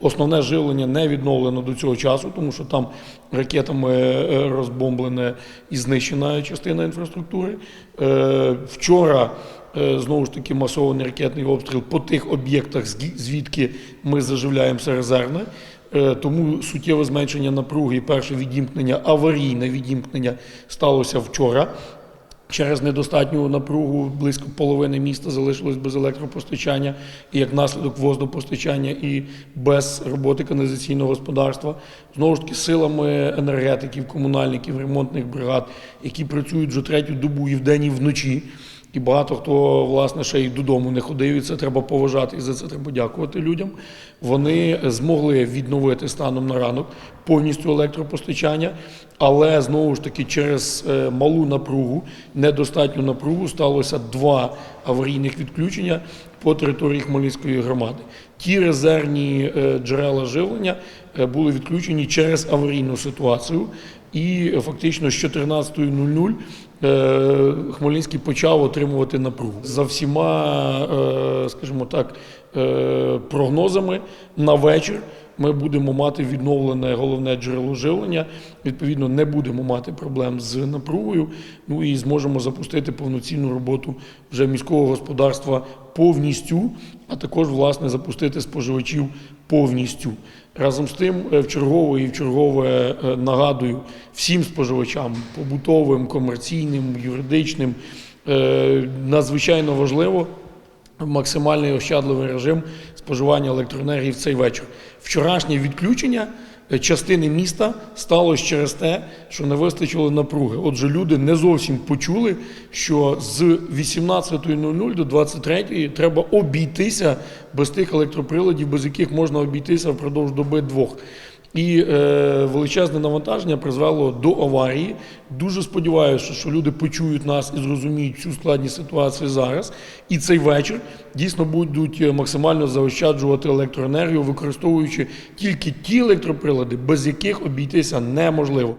Основне живлення не відновлено до цього часу, тому що там ракетами е, розбомблена і знищена частина інфраструктури. Е, Вчора е, знову ж таки масований ракетний обстріл по тих об'єктах, звідки ми заживляємо все резервне. Е, Тому суттєве зменшення напруги і перше відімкнення, аварійне відімкнення сталося вчора. Через недостатню напругу близько половини міста залишилось без електропостачання і як наслідок водопостачання і без роботи каналізаційного господарства. Знову ж таки, силами енергетиків, комунальників, ремонтних бригад, які працюють вже третю добу і вдень, і вночі. І багато хто власне ще й додому не ходив, і це треба поважати, і за це треба дякувати людям. Вони змогли відновити станом на ранок повністю електропостачання, але знову ж таки через е, малу напругу, недостатню напругу сталося два аварійних відключення по території Хмельницької громади. Ті резервні е, джерела живлення е, були відключені через аварійну ситуацію. І фактично з 14.00 е, Хмельницький почав отримувати напругу. За всіма, скажімо так, прогнозами на вечір ми будемо мати відновлене головне джерело живлення. Відповідно, не будемо мати проблем з напругою. Ну і зможемо запустити повноцінну роботу вже міського господарства повністю, а також власне запустити споживачів повністю. Разом з тим, е, вчергове і вчергове е, нагадую всім споживачам побутовим, комерційним, юридичним, е, надзвичайно важливо максимальний ощадливий режим споживання електроенергії в цей вечір. Вчорашнє відключення е, частини міста сталося через те, що не вистачило напруги. Отже, люди не зовсім почули, що з 18.00 до 23.00 треба обійтися без тих електроприладів, без яких можна обійтися впродовж доби двох. І е, величезне навантаження призвело до аварії. Дуже сподіваюся, що люди почують нас і зрозуміють цю складність ситуації зараз. І цей вечір дійсно будуть е, максимально заощаджувати електроенергію, використовуючи тільки ті електроприлади, без яких обійтися неможливо.